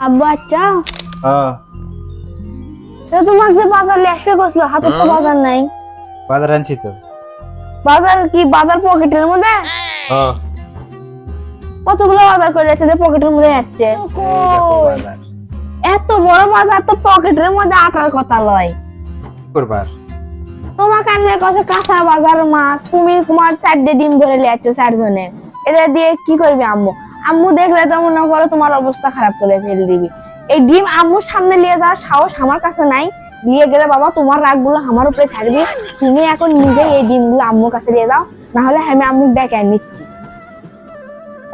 আব্বা আচ্ছা। হ্যাঁ। তো তোমাকে যে বাজার হাতে তো বাজার নাই। বাজার আনছি তো। বাজার কি বাজার পকেটের মধ্যে? হ্যাঁ। কতগুলো বাজার করে আছে যে পকেটের মধ্যে যাচ্ছে এত বড় বাজার তো পকেটের মধ্যে আটার কথা লয়। করবার তোমার কানের কাছে কাঁচা বাজার মাছ তুমি তোমার চারটে ডিম ধরে লিয়াচ্ছ চারজনের এটা দিয়ে কি করবে আম্মু? আম্মু দেখলে তো মনে করো তোমার অবস্থা খারাপ করে ফেলে দিবি। এই ডিম আম্মুর সামনে নিয়ে যাওয়ার সাহস আমার কাছে নাই। নিয়ে গেলে বাবা তোমার রাগগুলো আমার উপরে ছাড়বি। তুমি এখন নিজে এই ডিমগুলো আম্মুর কাছে নিয়ে দাও না হলে আমি আম্মুর দেখে নিচ্ছি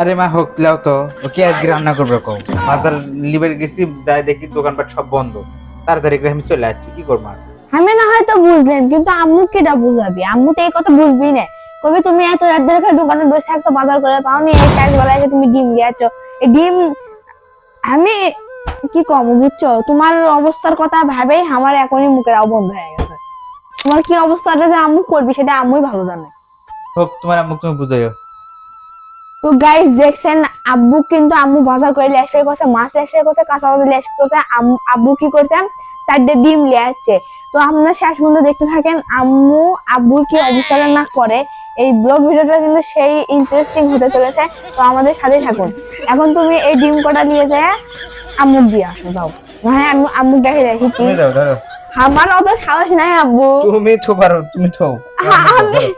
আরে মা হোক লাও তো। ও কি আজকে রান্না করবে কও। বাজার লিবার গেছি দায় দেখি দোকানপাট সব বন্ধ। তাড়াতাড়ি করে আমি চলে যাচ্ছি কি করব আমি না হয়তো বুঝলেন কিন্তু আম্মু কেটা বুঝাবি? আম্মু তো এই কথা বুঝবি না। কবি তুমি এত রাত ধরে খালি দোকানে বসে থাকছো বাজার করে পাওনি এই শেষ বেলায় তুমি ডিম দিয়েছ। এই ডিম আমি কি কম বুঝছ? তোমার অবস্থার কথা ভাবেই আমার এখনই মুখের বন্ধ হয়ে গেছে। তোমার কি অবস্থাটা যে আম্মু করবি সেটা আম্মুই ভালো জানে। হোক তোমার মুখ তুমি বুঝাইও তো গাইস দেখছেন আব্বু কিন্তু আম্মু বাজার করে লেসপে করছে মাছ লেসপে করছে কাঁচা বাজার লেসপে করছে আব্বু কি করছে চারটে ডিম লিয়াচ্ছে তো আপনারা শেষ পর্যন্ত দেখতে থাকেন আম্মু আব্বুর কি অবস্থাটা না করে এই ব্লগ ভিডিওটা কিন্তু সেই ইন্টারেস্টিং হতে চলেছে তো আমাদের সাথে থাকুন। এখন তুমি এই ডিম কটা নিয়ে যায় আম্মুক দিয়ে আসো যাও। হ্যাঁ আমি আম্মুক দেখে দেখেছি তুমি দাও ধরো। আমার অত সাহস নাই আব্বু। তুমি থো পারো তুমি থো হ্যাঁ,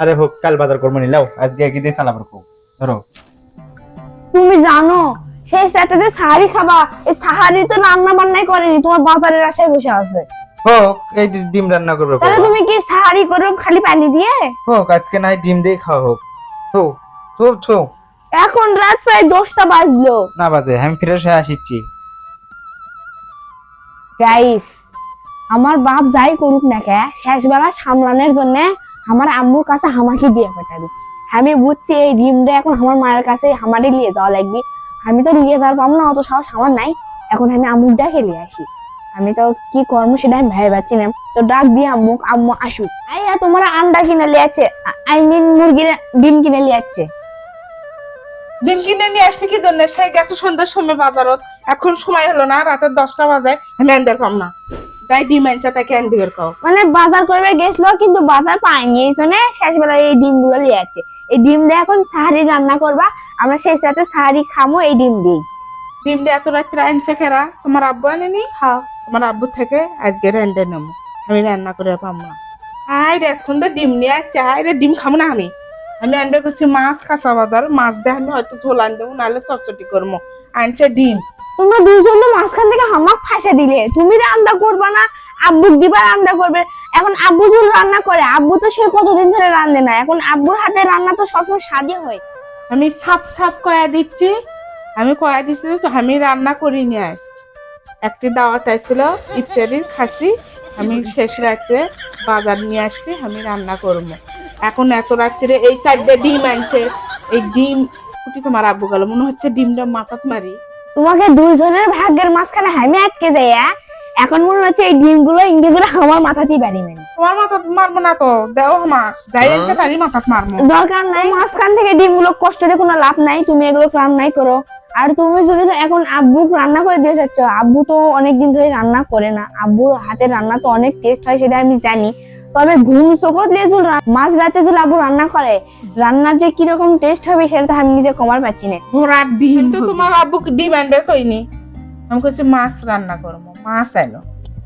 আরে হোক কাল বাজার করব নি লাও আজকে একই দিয়ে চালাবার কও ধরো। তুমি জানো শেষ সাথে যে সাহারি খাবা এই সাহারি তো রান্না বান্নাই করেনি তোমার বাজারের আশায় বসে আছে। হোক এই ডিম রান্না করবে তাহলে তুমি কি সাহারি করো খালি পানি দিয়ে? হোক আজকে নাই ডিম দিয়ে খাওয়া হোক। থো থো থো। এখন রাত প্রায় দশটা বাজলো। না বাজে আমি ফ্রেশ হয়ে গাইস আমার বাপ যাই করুক না কে শেষ বেলা সামলানোর জন্য আমার আম্মুর কাছে হামাকে দিয়ে পাঠাবি। আমি বুঝছি এই ডিমটা এখন আমার মায়ের কাছে আমারই নিয়ে যাওয়া লাগবে। আমি তো নিয়ে যাওয়ার পাবো না অত সাহস আমার নাই। এখন আমি আম্মুক ডাকে নিয়ে আসি। আমি তো কি করব সেটা আমি ভেবে পাচ্ছি না। তো ডাক দিয়ে আম্মুক আম্মু আসুক। আইয়া তোমার আন্ডা কিনে লিয়াচ্ছে আই মিন মুরগির ডিম কিনে লিয়াচ্ছে ডিম কিনে নিয়ে আসবি কি জন্য? সে গেছে সন্ধ্যার সময় বাজারত। এখন সময় হলো না রাতের দশটা বাজে। আমি আনতে পাম না। তাই ডিম আনছে তাকে আনতে বের কও মানে বাজার করবে গেছিল কিন্তু বাজার পায়নি। এই জন্য শেষ বেলায় এই ডিমগুলো নিয়ে যাচ্ছে। এই ডিম দিয়ে এখন সাহারি রান্না করবা। আমরা শেষ রাতে সাহারি খামো এই ডিম দিই ডিম দিয়ে এত রাত্রে আনছে খেরা? তোমার আব্বু আনেনি? হ্যাঁ। তোমার আব্বু থেকে আজকে রান্না নেব আমি রান্না করে পাম। না আয় রে এখন তো ডিম নিয়ে আসছে। আয় রে ডিম খাব না আমি। আমি আনবে করছি মাছ কাঁচা বাজার মাছ দিয়ে আমি হয়তো ঝোল আন দেবো নাহলে চটচটি করব আনছে ডিম। তোমরা দুজন তো মাঝখান থেকে হামাক ফাঁসে দিলে। তুমি রান্না করবা না আব্বু দিবা রান্না করবে। এখন আব্বু যদি রান্না করে আব্বু তো সে কতদিন ধরে রান্ধে না। এখন আব্বুর হাতে রান্না তো সবসময় স্বাদই হয়। আমি সাপ সাপ কয়া দিচ্ছি আমি কয়া দিচ্ছি তো আমি রান্না করি নিয়ে আসছি একটি দাওয়াত আসছিল ইফতারির খাসি আমি শেষ রাত্রে বাজার নিয়ে আসবি আমি রান্না করব। এখন এত রাত্রে এই সাইডে ডিম আনছে এই ডিম কুটি তোমার আব্বু গেল মনে হচ্ছে ডিমটা মাথাত মারি। তোমাকে দুইজনের ভাগ্যের মাঝখানে হামি আটকে যায় আ? এখন মনে হচ্ছে এই ডিমগুলো করে আমার মাথাতেই বাড়ি মেনে তোমার মাথাত মারবো না তো দেও আমার যাই আনছে তারই মাথাত মারবো। দরকার নাই। মাঝখান থেকে ডিমগুলো কষ্ট দিয়ে কোনো লাভ নাই তুমি এগুলো রান্নাই করো। আর তুমি যদি এখন আব্বু রান্না করে দিয়ে চাচ্ছ আব্বু তো অনেকদিন ধরে রান্না করে না। আব্বুর হাতের রান্না তো অনেক টেস্ট হয় সেটা আমি জানি। তবে ঘুম চোখত যদি রা- মাঝ রাতে যদি আব্বু রান্না করে। রান্নার যে কীরকম টেস্ট হবে সেটা তো আমি নিজে কমার পাচ্ছি না। ঘোড়ার ডিম তো তোমার আব্বুকে ডিম আনবে কইনি আমি কইছি মাছ রান্না করব মাছ এলো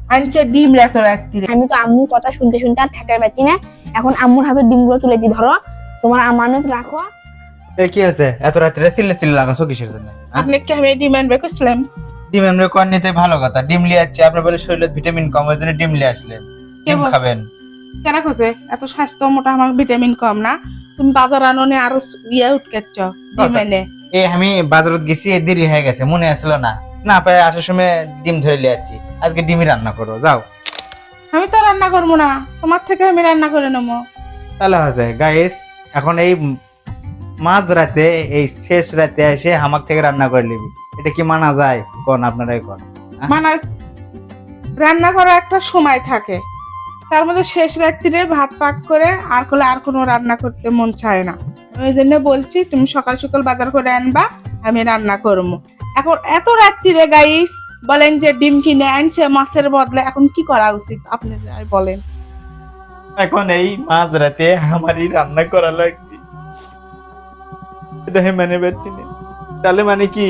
আনছে ডিম রাত রাত্রিরে। আমি তো আম্মুর কথা শুনতে শুনতে আর ঠেকাতে পারছি না। এখন আম্মুর হাতের ডিমগুলো তুলে দি ধরো। তোমার আমানত রাখো। এ কি আছে এত রাত্রে সিলে সিলে লাগাছো কিসের জন্য? হ্যাঁ? আপনি কি আমি ডিম আনবে কইছিলাম ডিম এমনি কর নিতে ভালো কথা। ডিম লিয়ে যাচ্ছে আপনার বলে শরীরে ভিটামিন কম ওই জন্য ডিম লিয়ে আসলেন। ডিম খাবেন। কেন কইছে এত স্বাস্থ্য মোটা আমার ভিটামিন কম না। তুমি বাজার আনোনে আরও ইয়ে উঠকেছ ডিম এনে। এই আমি বাজারত গেছি দেরি হয়ে গেছে মনে আসলো না। না পাই আসার সময় ডিম ধরে লিয়ে যাচ্ছি আজকে ডিমই রান্না করো যাও। আমি তো রান্না করব না তোমার থেকে আমি রান্না করে নেব। তাহলে হয়েছে গাইস এখন এই মাঝ রাতে এই শেষ রাতে এসে হামাক থেকে রান্না করে নিবি। এটা কি মানা যায়? কোন আপনারাই কোন মানার রান্না করার একটা সময় থাকে। তার মধ্যে শেষ রাত্রিরে ভাত পাক করে আর করলে আর কোনো রান্না করতে মন চায় না। ওই জন্য বলছি তুমি সকাল সকাল বাজার করে আনবা আমি রান্না করব। এখন এত রাত্রিরে গাইস বলেন যে ডিম কিনে আনছে মাছের বদলে এখন কি করা উচিত? আপনি বলেন। এখন এই মাঝ রাতে আমারই রান্না করা লাগবে এটা মানে পাচ্ছি না তাহলে মানে কি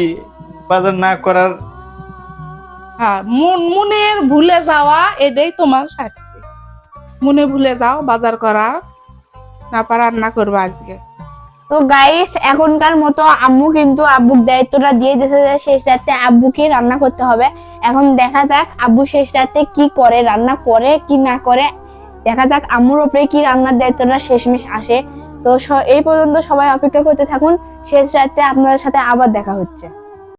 বাজার না করার হ্যাঁ মনের ভুলে যাওয়া এটাই তোমার শাস্তি। মনে ভুলে যাও বাজার করা না পা রান্না করব আজকে। তো গাইস এখনকার মতো আম্মু কিন্তু আব্বুর দায়িত্বটা দিয়ে দিয়েছে যে শেষ রাতে আব্বুকে রান্না করতে হবে। এখন দেখা যাক আব্বু শেষ রাতে কি করে রান্না করে কি না করে। দেখা যাক আম্মুর উপরে কি রান্নার দায়িত্বটা শেষমেশ আসে। তো এই পর্যন্ত সবাই অপেক্ষা করতে থাকুন। শেষ রাতে আপনাদের সাথে আবার দেখা হচ্ছে।